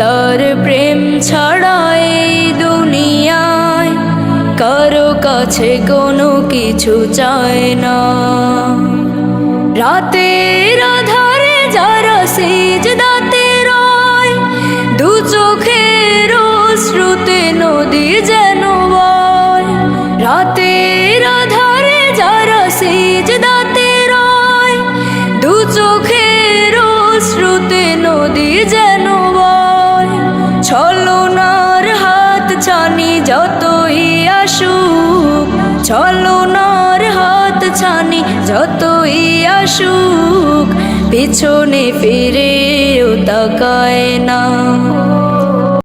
আল্লাহর প্রেম ছাড়া এই দুনিয়ায় কারও কাছে কোনো কিছু চায় না। রাতের আধারে যারা সিজ দাতে রয়, দু চোখের শ্রুতে নদী যেন রাতের আধারে যারা সিজ দাতে ছানি যতই আসুক ছলনার হাত ছানি যতই আসুক পিছনে ফিরেও তাকায় না।